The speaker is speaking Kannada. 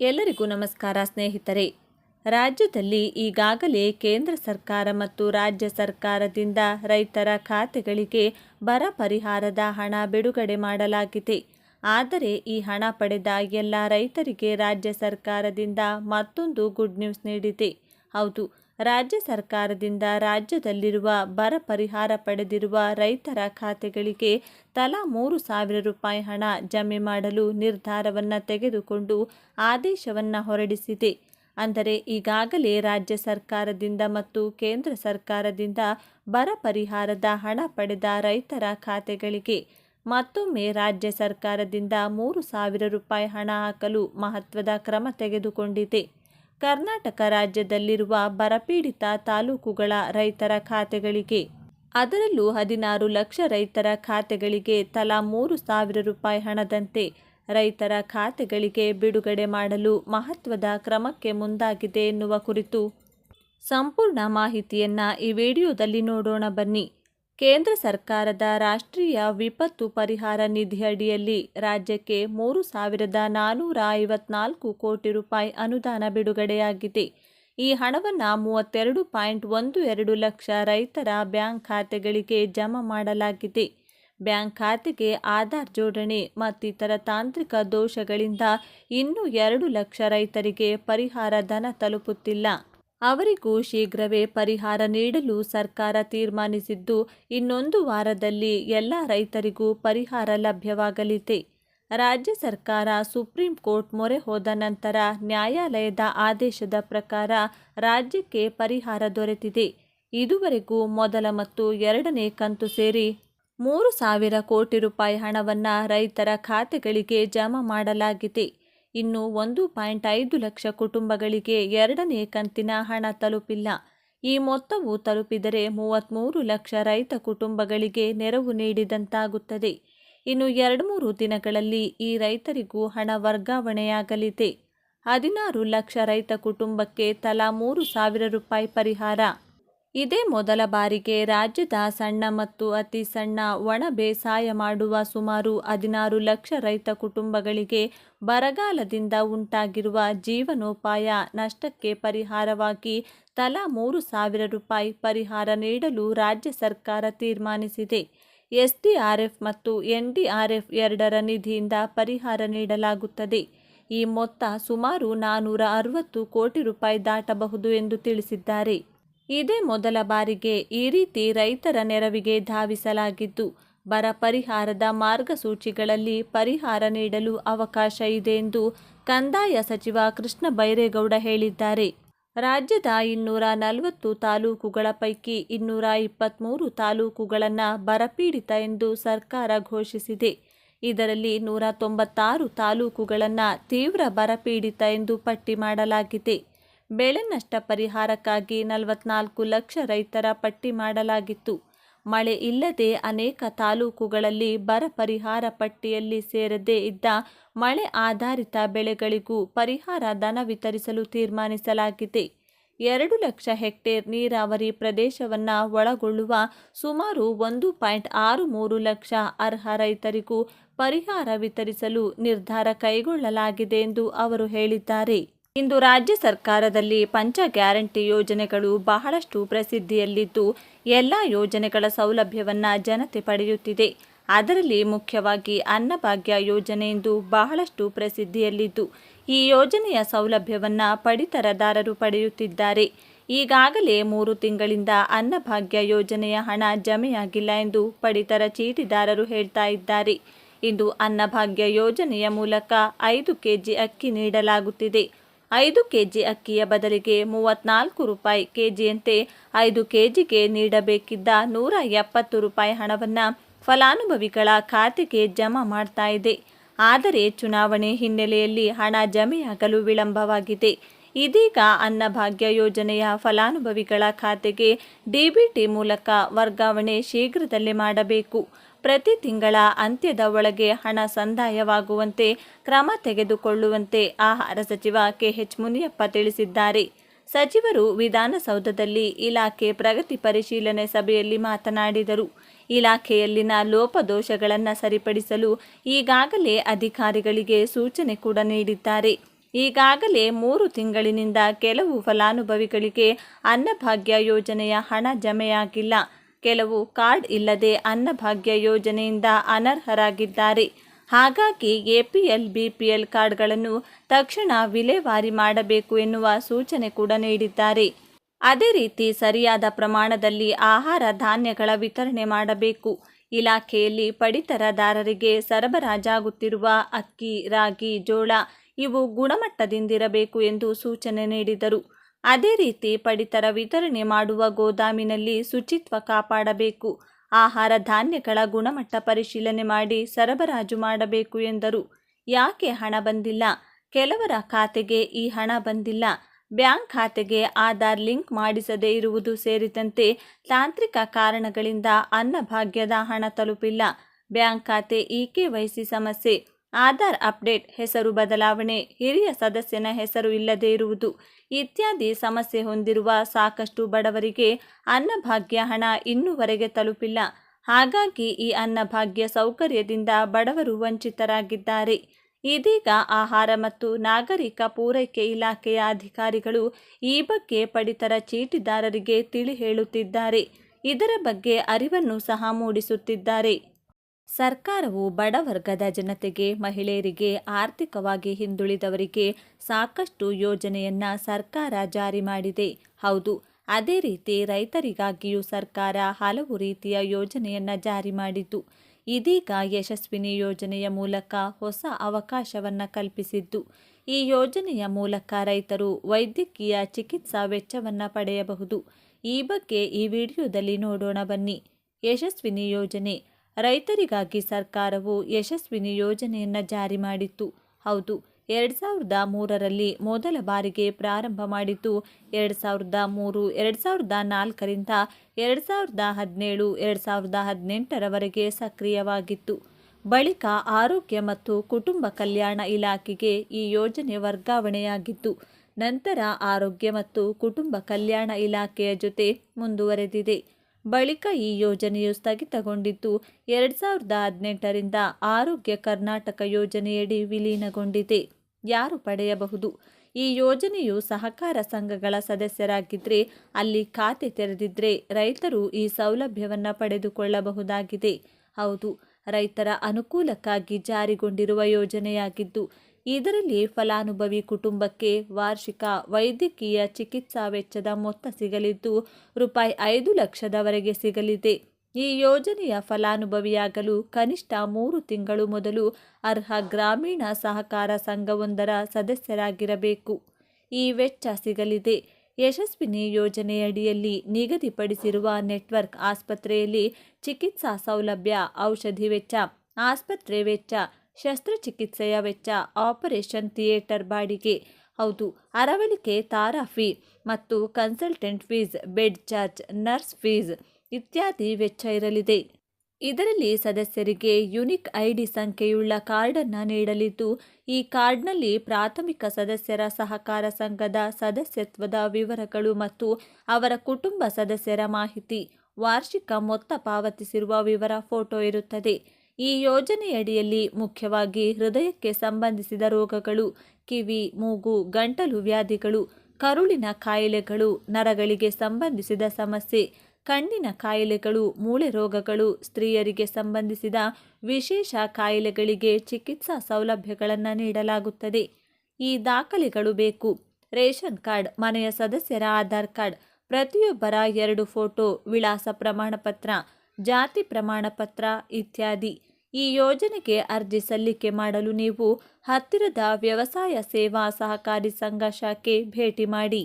ಎಲ್ಲರಿಗೂ ನಮಸ್ಕಾರ ಸ್ನೇಹಿತರೆ. ರಾಜ್ಯದಲ್ಲಿ ಈಗಾಗಲೇ ಕೇಂದ್ರ ಸರ್ಕಾರ ಮತ್ತು ರಾಜ್ಯ ಸರ್ಕಾರದಿಂದ ರೈತರ ಖಾತೆಗಳಿಗೆ ಬರ ಪರಿಹಾರದ ಹಣ ಬಿಡುಗಡೆ ಮಾಡಲಾಗಿದೆ. ಆದರೆ ಈ ಹಣ ಪಡೆದ ಎಲ್ಲ ರೈತರಿಗೆ ರಾಜ್ಯ ಸರ್ಕಾರದಿಂದ ಮತ್ತೊಂದು ಗುಡ್ ನ್ಯೂಸ್ ನೀಡಿದೆ. ಹೌದು ರಾಜ್ಯ ಸರ್ಕಾರದಿಂದ ರಾಜ್ಯದಲ್ಲಿರುವ ಬರ ಪರಿಹಾರ ಪಡೆದಿರುವ ರೈತರ ಖಾತೆಗಳಿಗೆ ತಲಾ ಮೂರು ಸಾವಿರ ರೂಪಾಯಿ ಹಣ ಜಮೆ ಮಾಡಲು ನಿರ್ಧಾರವನ್ನು ತೆಗೆದುಕೊಂಡು ಆದೇಶವನ್ನು ಹೊರಡಿಸಿದೆ. ಅಂದರೆ ಈಗಾಗಲೇ ರಾಜ್ಯ ಸರ್ಕಾರದಿಂದ ಮತ್ತು ಕೇಂದ್ರ ಸರ್ಕಾರದಿಂದ ಬರ ಪರಿಹಾರದ ಹಣ ಪಡೆದ ರೈತರ ಖಾತೆಗಳಿಗೆ ಮತ್ತೊಮ್ಮೆ ರಾಜ್ಯ ಸರ್ಕಾರದಿಂದ ಮೂರು ಸಾವಿರ ರೂಪಾಯಿ ಹಣ ಹಾಕಲು ಮಹತ್ವದ ಕ್ರಮ ತೆಗೆದುಕೊಂಡಿದೆ. ಕರ್ನಾಟಕ ರಾಜ್ಯದಲ್ಲಿರುವ ಬರಪೀಡಿತ ತಾಲೂಕುಗಳ ರೈತರ ಖಾತೆಗಳಿಗೆ, ಅದರಲ್ಲೂ ಹದಿನಾರು ಲಕ್ಷ ರೈತರ ಖಾತೆಗಳಿಗೆ ತಲಾ ಮೂರು ಸಾವಿರ ರೂಪಾಯಿ ಹಣದಂತೆ ರೈತರ ಖಾತೆಗಳಿಗೆ ಬಿಡುಗಡೆ ಮಾಡಲು ಮಹತ್ವದ ಕ್ರಮಕ್ಕೆ ಮುಂದಾಗಿದೆ ಎನ್ನುವ ಕುರಿತು ಸಂಪೂರ್ಣ ಮಾಹಿತಿಯನ್ನು ಈ ವಿಡಿಯೋದಲ್ಲಿ ನೋಡೋಣ ಬನ್ನಿ. ಕೇಂದ್ರ ಸರ್ಕಾರದ ರಾಷ್ಟ್ರೀಯ ವಿಪತ್ತು ಪರಿಹಾರ ನಿಧಿಯಡಿಯಲ್ಲಿ ರಾಜ್ಯಕ್ಕೆ ಮೂರು ಸಾವಿರದ ನಾನ್ನೂರ ಐವತ್ನಾಲ್ಕು ಕೋಟಿ ರೂಪಾಯಿ ಅನುದಾನ ಬಿಡುಗಡೆಯಾಗಿದೆ. ಈ ಹಣವನ್ನು ಮೂವತ್ತೆರಡು ಪಾಯಿಂಟ್ ಒಂದು ಎರಡು ಲಕ್ಷ ರೈತರ ಬ್ಯಾಂಕ್ ಖಾತೆಗಳಿಗೆ ಜಮಾ ಮಾಡಲಾಗಿದೆ. ಬ್ಯಾಂಕ್ ಖಾತೆಗೆ ಆಧಾರ್ ಜೋಡಣೆ ಮತ್ತಿತರ ತಾಂತ್ರಿಕ ದೋಷಗಳಿಂದ ಇನ್ನೂ ಎರಡು ಲಕ್ಷ ರೈತರಿಗೆ ಪರಿಹಾರ ಧನ ತಲುಪುತ್ತಿಲ್ಲ. ಅವರಿಗೂ ಶೀಘ್ರವೇ ಪರಿಹಾರ ನೀಡಲು ಸರ್ಕಾರ ತೀರ್ಮಾನಿಸಿದ್ದು ಇನ್ನೊಂದು ವಾರದಲ್ಲಿ ಎಲ್ಲ ರೈತರಿಗೂ ಪರಿಹಾರ ಲಭ್ಯವಾಗಲಿದೆ. ರಾಜ್ಯ ಸರ್ಕಾರ ಸುಪ್ರೀಂ ಕೋರ್ಟ್ ಮೊರೆ ಹೋದ ನಂತರ ನ್ಯಾಯಾಲಯದ ಆದೇಶದ ಪ್ರಕಾರ ರಾಜ್ಯಕ್ಕೆ ಪರಿಹಾರ ದೊರೆತಿದೆ. ಇದುವರೆಗೂ ಮೊದಲ ಮತ್ತು ಎರಡನೇ ಕಂತು ಸೇರಿ ಮೂರು ಸಾವಿರ ಕೋಟಿ ರೂಪಾಯಿ ಹಣವನ್ನು ರೈತರ ಖಾತೆಗಳಿಗೆ ಜಮಾ ಮಾಡಲಾಗಿದೆ. ಇನ್ನು ಒಂದು ಪಾಯಿಂಟ್ ಐದು ಲಕ್ಷ ಕುಟುಂಬಗಳಿಗೆ ಎರಡನೇ ಕಂತಿನ ಹಣ ತಲುಪಿಲ್ಲ. ಈ ಮೊತ್ತವು ತಲುಪಿದರೆ ಮೂವತ್ತ್ಮೂರು ಲಕ್ಷ ರೈತ ಕುಟುಂಬಗಳಿಗೆ ನೆರವು ನೀಡಿದಂತಾಗುತ್ತದೆ. ಇನ್ನು ಎರಡು ಮೂರು ದಿನಗಳಲ್ಲಿ ಈ ರೈತರಿಗೂ ಹಣ ವರ್ಗಾವಣೆಯಾಗಲಿದೆ. ಹದಿನಾರು ಲಕ್ಷ ರೈತ ಕುಟುಂಬಕ್ಕೆ ತಲಾ ಮೂರು ಸಾವಿರ ರೂಪಾಯಿ ಪರಿಹಾರ. ಇದೇ ಮೊದಲ ಬಾರಿಗೆ ರಾಜ್ಯದ ಸಣ್ಣ ಮತ್ತು ಅತಿ ಸಣ್ಣ ಒಣ ಬೇಸಾಯ ಮಾಡುವ ಸುಮಾರು ಹದಿನಾರು ಲಕ್ಷ ರೈತ ಕುಟುಂಬಗಳಿಗೆ ಬರಗಾಲದಿಂದ ಉಂಟಾಗಿರುವ ಜೀವನೋಪಾಯ ನಷ್ಟಕ್ಕೆ ಪರಿಹಾರವಾಗಿ ತಲಾ ಮೂರು ಸಾವಿರ ರೂಪಾಯಿ ಪರಿಹಾರ ನೀಡಲು ರಾಜ್ಯ ಸರ್ಕಾರ ತೀರ್ಮಾನಿಸಿದೆ. ಎಸ್ಡಿಆರ್ಎಫ್ ಮತ್ತು ಎನ್ಡಿಆರ್ಎಫ್ ಎರಡರ ನಿಧಿಯಿಂದ ಪರಿಹಾರ ನೀಡಲಾಗುತ್ತದೆ. ಈ ಮೊತ್ತ ಸುಮಾರು ನಾನ್ನೂರ ಅರವತ್ತು ಕೋಟಿ ರೂಪಾಯಿ ದಾಟಬಹುದು ಎಂದು ತಿಳಿಸಿದ್ದಾರೆ. ಇದೇ ಮೊದಲ ಬಾರಿಗೆ ಈ ರೀತಿ ರೈತರ ನೆರವಿಗೆ ಧಾವಿಸಲಾಗಿದ್ದು, ಬರ ಪರಿಹಾರದ ಮಾರ್ಗಸೂಚಿಗಳಲ್ಲಿ ಪರಿಹಾರ ನೀಡಲು ಅವಕಾಶ ಇದೆ ಎಂದು ಕಂದಾಯ ಸಚಿವ ಕೃಷ್ಣ ಬೈರೇಗೌಡ ಹೇಳಿದ್ದಾರೆ. ರಾಜ್ಯದ ಇನ್ನೂರ ನಲವತ್ತು ತಾಲೂಕುಗಳ ಪೈಕಿ ಇನ್ನೂರ ಇಪ್ಪತ್ತ್ಮೂರು ತಾಲೂಕುಗಳನ್ನು ಬರಪೀಡಿತ ಎಂದು ಸರ್ಕಾರ ಘೋಷಿಸಿದೆ. ಇದರಲ್ಲಿ ನೂರ ತೊಂಬತ್ತಾರು ತಾಲೂಕುಗಳನ್ನು ತೀವ್ರ ಬರಪೀಡಿತ ಎಂದು ಪಟ್ಟಿ ಮಾಡಲಾಗಿದೆ. ಬೆಳೆ ನಷ್ಟ ಪರಿಹಾರಕ್ಕಾಗಿ ನಲವತ್ನಾಲ್ಕು ಲಕ್ಷ ರೈತರ ಪಟ್ಟಿ ಮಾಡಲಾಗಿತ್ತು. ಮಳೆ ಇಲ್ಲದೆ ಅನೇಕ ತಾಲೂಕುಗಳಲ್ಲಿ ಬರ ಪರಿಹಾರ ಪಟ್ಟಿಯಲ್ಲಿ ಸೇರದೇ ಇದ್ದ ಮಳೆ ಆಧಾರಿತ ಬೆಳೆಗಳಿಗೂ ಪರಿಹಾರ ಧನ ವಿತರಿಸಲು ತೀರ್ಮಾನಿಸಲಾಗಿದೆ. ಎರಡು ಲಕ್ಷ ಹೆಕ್ಟೇರ್ ನೀರಾವರಿ ಪ್ರದೇಶವನ್ನು ಒಳಗೊಳ್ಳುವ ಸುಮಾರು ಒಂದು ಪಾಯಿಂಟ್ ಆರು ಮೂರು ಲಕ್ಷ ಅರ್ಹ ರೈತರಿಗೂ ಪರಿಹಾರ ವಿತರಿಸಲು ನಿರ್ಧಾರ ಕೈಗೊಳ್ಳಲಾಗಿದೆ ಎಂದು ಅವರು ಹೇಳಿದ್ದಾರೆ. ಇಂದು ರಾಜ್ಯ ಸರ್ಕಾರದಲ್ಲಿ ಪಂಚ ಗ್ಯಾರಂಟಿ ಯೋಜನೆಗಳು ಬಹಳಷ್ಟು ಪ್ರಸಿದ್ಧಿಯಲ್ಲಿದ್ದು, ಎಲ್ಲ ಯೋಜನೆಗಳ ಸೌಲಭ್ಯವನ್ನು ಜನತೆ ಪಡೆಯುತ್ತಿದೆ. ಅದರಲ್ಲಿ ಮುಖ್ಯವಾಗಿ ಅನ್ನಭಾಗ್ಯ ಯೋಜನೆ ಎಂದು ಬಹಳಷ್ಟು ಪ್ರಸಿದ್ಧಿಯಲ್ಲಿದ್ದು, ಈ ಯೋಜನೆಯ ಸೌಲಭ್ಯವನ್ನು ಪಡಿತರದಾರರು ಪಡೆಯುತ್ತಿದ್ದಾರೆ. ಈಗಾಗಲೇ ಮೂರು ತಿಂಗಳಿಂದ ಅನ್ನಭಾಗ್ಯ ಯೋಜನೆಯ ಹಣ ಜಮೆಯಾಗಿಲ್ಲ ಎಂದು ಪಡಿತರ ಚೀಟಿದಾರರು ಹೇಳ್ತಾ ಇದ್ದಾರೆ. ಇಂದು ಅನ್ನಭಾಗ್ಯ ಯೋಜನೆಯ ಮೂಲಕ ಐದು ಕೆಜಿ ಅಕ್ಕಿ ನೀಡಲಾಗುತ್ತಿದೆ. ಐದು ಕೆಜಿ ಅಕ್ಕಿಯ ಬದಲಿಗೆ ಮೂವತ್ನಾಲ್ಕು ರೂಪಾಯಿ ಕೆಜಿಯಂತೆ ಐದು ಕೆಜಿಗೆ ನೀಡಬೇಕಿದ್ದ ನೂರ ಎಪ್ಪತ್ತು ರೂಪಾಯಿ ಹಣವನ್ನು ಫಲಾನುಭವಿಗಳ ಖಾತೆಗೆ ಜಮಾ ಮಾಡ್ತಾ ಇದೆ. ಆದರೆ ಚುನಾವಣೆ ಹಿನ್ನೆಲೆಯಲ್ಲಿ ಹಣ ಜಮೆಯಾಗಲು ವಿಳಂಬವಾಗಿದೆ. ಇದೀಗ ಅನ್ನಭಾಗ್ಯ ಯೋಜನೆಯ ಫಲಾನುಭವಿಗಳ ಖಾತೆಗೆ ಡಿಬಿಟಿ ಮೂಲಕ ವರ್ಗಾವಣೆ ಶೀಘ್ರದಲ್ಲೇ ಮಾಡಬೇಕು. ಪ್ರತಿ ತಿಂಗಳ ಅಂತ್ಯದ ಒಳಗೆ ಹಣ ಸಂದಾಯವಾಗುವಂತೆ ಕ್ರಮ ತೆಗೆದುಕೊಳ್ಳುವಂತೆ ಆಹಾರ ಸಚಿವ ಕೆಎಚ್ ಮುನಿಯಪ್ಪ ತಿಳಿಸಿದ್ದಾರೆ. ಸಚಿವರು ವಿಧಾನಸೌಧದಲ್ಲಿ ಇಲಾಖೆ ಪ್ರಗತಿ ಪರಿಶೀಲನೆ ಸಭೆಯಲ್ಲಿ ಮಾತನಾಡಿದರು. ಇಲಾಖೆಯಲ್ಲಿನ ಲೋಪದೋಷಗಳನ್ನು ಸರಿಪಡಿಸಲು ಈಗಾಗಲೇ ಅಧಿಕಾರಿಗಳಿಗೆ ಸೂಚನೆ ಕೂಡ ನೀಡಿದ್ದಾರೆ. ಈಗಾಗಲೇ ಮೂರು ತಿಂಗಳಿನಿಂದ ಕೆಲವು ಫಲಾನುಭವಿಗಳಿಗೆ ಅನ್ನಭಾಗ್ಯ ಯೋಜನೆಯ ಹಣ ಜಮೆಯಾಗಿಲ್ಲ. ಕೆಲವು ಕಾರ್ಡ್ ಇಲ್ಲದೆ ಅನ್ನಭಾಗ್ಯ ಯೋಜನೆಯಿಂದ ಅನರ್ಹರಾಗಿದ್ದಾರೆ. ಹಾಗಾಗಿ ಎಪಿಎಲ್ ಬಿಪಿಎಲ್ ಕಾರ್ಡ್ಗಳನ್ನು ತಕ್ಷಣ ವಿಲೇವಾರಿ ಮಾಡಬೇಕು ಎನ್ನುವ ಸೂಚನೆ ಕೂಡ ನೀಡಿದ್ದಾರೆ. ಅದೇ ರೀತಿ ಸರಿಯಾದ ಪ್ರಮಾಣದಲ್ಲಿ ಆಹಾರ ಧಾನ್ಯಗಳ ವಿತರಣೆ ಮಾಡಬೇಕು. ಇಲಾಖೆಯಲ್ಲಿ ಪಡಿತರದಾರರಿಗೆ ಸರಬರಾಜಾಗುತ್ತಿರುವ ಅಕ್ಕಿ, ರಾಗಿ, ಜೋಳ ಇವು ಗುಣಮಟ್ಟದಿಂದಿರಬೇಕು ಎಂದು ಸೂಚನೆ ನೀಡಿದರು. ಅದೇ ರೀತಿ ಪಡಿತರ ವಿತರಣೆ ಮಾಡುವ ಗೋದಾಮಿನಲ್ಲಿ ಶುಚಿತ್ವ ಕಾಪಾಡಬೇಕು. ಆಹಾರ ಧಾನ್ಯಗಳ ಗುಣಮಟ್ಟ ಪರಿಶೀಲನೆ ಮಾಡಿ ಸರಬರಾಜು ಮಾಡಬೇಕು ಎಂದರು. ಯಾಕೆ ಹಣ ಬಂದಿಲ್ಲ? ಕೆಲವರ ಖಾತೆಗೆ ಈ ಹಣ ಬಂದಿಲ್ಲ. ಬ್ಯಾಂಕ್ ಖಾತೆಗೆ ಆಧಾರ್ ಲಿಂಕ್ ಮಾಡಿಸದೇ ಇರುವುದು ಸೇರಿದಂತೆ ತಾಂತ್ರಿಕ ಕಾರಣಗಳಿಂದ ಅನ್ನಭಾಗ್ಯದ ಹಣ ತಲುಪಿಲ್ಲ. ಬ್ಯಾಂಕ್ ಖಾತೆ ಇಕೆ ವಹಿಸಿ ಸಮಸ್ಯೆ. ಆಧಾರ್ ಅಪ್ಡೇಟ್, ಹೆಸರು ಬದಲಾವಣೆ, ಹಿರಿಯ ಸದಸ್ಯನ ಹೆಸರು ಇಲ್ಲದೇ ಇರುವುದು ಇತ್ಯಾದಿ ಸಮಸ್ಯೆ ಹೊಂದಿರುವ ಸಾಕಷ್ಟು ಬಡವರಿಗೆ ಅನ್ನಭಾಗ್ಯ ಹಣ ಇನ್ನೂವರೆಗೆ ತಲುಪಿಲ್ಲ. ಹಾಗಾಗಿ ಈ ಅನ್ನಭಾಗ್ಯ ಸೌಕರ್ಯದಿಂದ ಬಡವರು ವಂಚಿತರಾಗಿದ್ದಾರೆ. ಇದೀಗ ಆಹಾರ ಮತ್ತು ನಾಗರಿಕ ಪೂರೈಕೆ ಇಲಾಖೆಯ ಅಧಿಕಾರಿಗಳು ಈ ಬಗ್ಗೆ ಪಡಿತರ ಚೀಟಿದಾರರಿಗೆ ತಿಳಿ ಹೇಳುತ್ತಿದ್ದಾರೆ. ಇದರ ಬಗ್ಗೆ ಅರಿವನ್ನು ಸಹ ಮೂಡಿಸುತ್ತಿದ್ದಾರೆ. ಸರ್ಕಾರವು ಬಡವರ್ಗದ ಜನತೆಗೆ, ಮಹಿಳೆಯರಿಗೆ ಆರ್ಥಿಕವಾಗಿ ಹಿಂದುಳಿದವರಿಗೆ ಸಾಕಷ್ಟು ಯೋಜನೆಯನ್ನ ಸರ್ಕಾರ ಜಾರಿ ಮಾಡಿದೆ. ಹೌದು, ಅದೇ ರೀತಿ ರೈತರಿಗಾಗಿಯೂ ಸರ್ಕಾರ ಹಲವು ರೀತಿಯ ಯೋಜನೆಯನ್ನ ಜಾರಿ ಮಾಡಿದ್ದು. ಇದೀಗ ಯಶಸ್ವಿನಿ ಯೋಜನೆಯ ಮೂಲಕ ಹೊಸ ಅವಕಾಶವನ್ನು ಕಲ್ಪಿಸಿದ್ದು. ಈ ಯೋಜನೆಯ ಮೂಲಕ ರೈತರು ವೈದ್ಯಕೀಯ ಚಿಕಿತ್ಸಾ ವೆಚ್ಚವನ್ನು ಪಡೆಯಬಹುದು. ಈ ಬಗ್ಗೆ ಈ ವಿಡಿಯೋದಲ್ಲಿ ನೋಡೋಣ ಬನ್ನಿ. ಯಶಸ್ವಿನಿ ಯೋಜನೆ ರೈತರಿಗಾಗಿ ಸರ್ಕಾರವು ಯಶಸ್ವಿನಿ ಯೋಜನೆಯನ್ನು ಜಾರಿ ಮಾಡಿತ್ತು. ಹೌದು, ಎರಡು ಸಾವಿರದ ಮೂರರಲ್ಲಿ ಮೊದಲ ಬಾರಿಗೆ ಪ್ರಾರಂಭ ಮಾಡಿದ್ದು ಎರಡು ಸಾವಿರದ ಮೂರು, ಎರಡು ಸಾವಿರದ ನಾಲ್ಕರಿಂದ ಎರಡು ಸಾವಿರದ ಹದಿನೇಳು, ಎರಡು ಸಾವಿರದ ಹದಿನೆಂಟರವರೆಗೆ ಸಕ್ರಿಯವಾಗಿತ್ತು. ಬಳಿಕ ಆರೋಗ್ಯ ಮತ್ತು ಕುಟುಂಬ ಕಲ್ಯಾಣ ಇಲಾಖೆಗೆ ಈ ಯೋಜನೆ ವರ್ಗಾವಣೆಯಾಗಿತ್ತು. ನಂತರ ಆರೋಗ್ಯ ಮತ್ತು ಕುಟುಂಬ ಕಲ್ಯಾಣ ಇಲಾಖೆಯ ಜೊತೆ ಮುಂದುವರೆದಿದೆ. ಬಳಿಕ ಈ ಯೋಜನೆಯು ಸ್ಥಗಿತಗೊಂಡಿದ್ದು ಎರಡು ಸಾವಿರದ ಹದಿನೆಂಟರಿಂದ ಆರೋಗ್ಯ ಕರ್ನಾಟಕ ಯೋಜನೆಯಡಿ ವಿಲೀನಗೊಂಡಿದೆ. ಯಾರು ಪಡೆಯಬಹುದು? ಈ ಯೋಜನೆಯು ಸಹಕಾರ ಸಂಘಗಳ ಸದಸ್ಯರಾಗಿದ್ದರೆ ಅಲ್ಲಿ ಖಾತೆ ತೆರೆದಿದ್ದರೆ ರೈತರು ಈ ಸೌಲಭ್ಯವನ್ನು ಪಡೆದುಕೊಳ್ಳಬಹುದಾಗಿದೆ. ಹೌದು, ರೈತರ ಅನುಕೂಲಕ್ಕಾಗಿ ಜಾರಿಗೊಂಡಿರುವ ಯೋಜನೆಯಾಗಿದ್ದು ಇದರಲ್ಲಿ ಫಲಾನುಭವಿ ಕುಟುಂಬಕ್ಕೆ ವಾರ್ಷಿಕ ವೈದ್ಯಕೀಯ ಚಿಕಿತ್ಸಾ ವೆಚ್ಚದ ಮೊತ್ತ ಸಿಗಲಿದ್ದು, ರೂಪಾಯಿ ಐದು ಲಕ್ಷದವರೆಗೆ ಸಿಗಲಿದೆ. ಈ ಯೋಜನೆಯ ಫಲಾನುಭವಿಯಾಗಲು ಕನಿಷ್ಠ ಮೂರು ತಿಂಗಳು ಮೊದಲು ಅರ್ಹ ಗ್ರಾಮೀಣ ಸಹಕಾರ ಸಂಘವೊಂದರ ಸದಸ್ಯರಾಗಿರಬೇಕು. ಈ ವೆಚ್ಚ ಸಿಗಲಿದೆ. ಯಶಸ್ವಿನಿ ಯೋಜನೆಯಡಿಯಲ್ಲಿ ನಿಗದಿಪಡಿಸಿರುವ ನೆಟ್ವರ್ಕ್ ಆಸ್ಪತ್ರೆಯಲ್ಲಿ ಚಿಕಿತ್ಸಾ ಸೌಲಭ್ಯ, ಔಷಧಿ ವೆಚ್ಚ, ಆಸ್ಪತ್ರೆ ವೆಚ್ಚ ಶಸ್ತ್ರಚಿಕಿತ್ಸೆಯ ವೆಚ್ಚ ಆಪರೇಷನ್ ಥಿಯೇಟರ್ ಬಾಡಿಗೆ. ಹೌದು, ಅರವಳಿಕೆ ತಾರಾ ಫೀ ಮತ್ತು consultant fees, bed charge, nurse fees ಇತ್ಯಾದಿ ವೆಚ್ಚ ಇರಲಿದೆ. ಇದರಲ್ಲಿ ಸದಸ್ಯರಿಗೆ ಯುನಿಕ್ ಐಡಿ ಸಂಖ್ಯೆಯುಳ್ಳ ಕಾರ್ಡನ್ನು ನೀಡಲಿದ್ದು, ಈ ಕಾರ್ಡ್ನಲ್ಲಿ ಪ್ರಾಥಮಿಕ ಸದಸ್ಯರ ಸಹಕಾರ ಸಂಘದ ಸದಸ್ಯತ್ವದ ವಿವರಗಳು ಮತ್ತು ಅವರ ಕುಟುಂಬ ಸದಸ್ಯರ ಮಾಹಿತಿ, ವಾರ್ಷಿಕ ಮೊತ್ತ ಪಾವತಿಸಿರುವ ವಿವರ ಫೋಟೋ ಇರುತ್ತದೆ. ಈ ಯೋಜನೆಯಡಿಯಲ್ಲಿ ಮುಖ್ಯವಾಗಿ ಹೃದಯಕ್ಕೆ ಸಂಬಂಧಿಸಿದ ರೋಗಗಳು, ಕಿವಿ, ಮೂಗು, ಗಂಟಲು ವ್ಯಾಧಿಗಳು, ಕರುಳಿನ ಕಾಯಿಲೆಗಳು, ನರಗಳಿಗೆ ಸಂಬಂಧಿಸಿದ ಸಮಸ್ಯೆ, ಕಣ್ಣಿನ ಕಾಯಿಲೆಗಳು, ಮೂಳೆ ರೋಗಗಳು, ಸ್ತ್ರೀಯರಿಗೆ ಸಂಬಂಧಿಸಿದ ವಿಶೇಷ ಕಾಯಿಲೆಗಳಿಗೆ ಚಿಕಿತ್ಸಾ ಸೌಲಭ್ಯಗಳನ್ನು ನೀಡಲಾಗುತ್ತದೆ. ಈ ದಾಖಲೆಗಳು ಬೇಕು. ರೇಷನ್ ಕಾರ್ಡ್, ಮನೆಯ ಸದಸ್ಯರ ಆಧಾರ್ ಕಾರ್ಡ್, ಪ್ರತಿಯೊಬ್ಬರ ಎರಡು ಫೋಟೋ, ವಿಳಾಸ ಪ್ರಮಾಣಪತ್ರ, ಜಾತಿ ಪ್ರಮಾಣಪತ್ರ ಇತ್ಯಾದಿ. ಈ ಯೋಜನೆಗೆ ಅರ್ಜಿ ಸಲ್ಲಿಕೆ ಮಾಡಲು ನೀವು ಹತ್ತಿರದ ವ್ಯವಸಾಯ ಸೇವಾ ಸಹಕಾರಿ ಸಂಘ ಶಾಖೆ ಭೇಟಿ ಮಾಡಿ.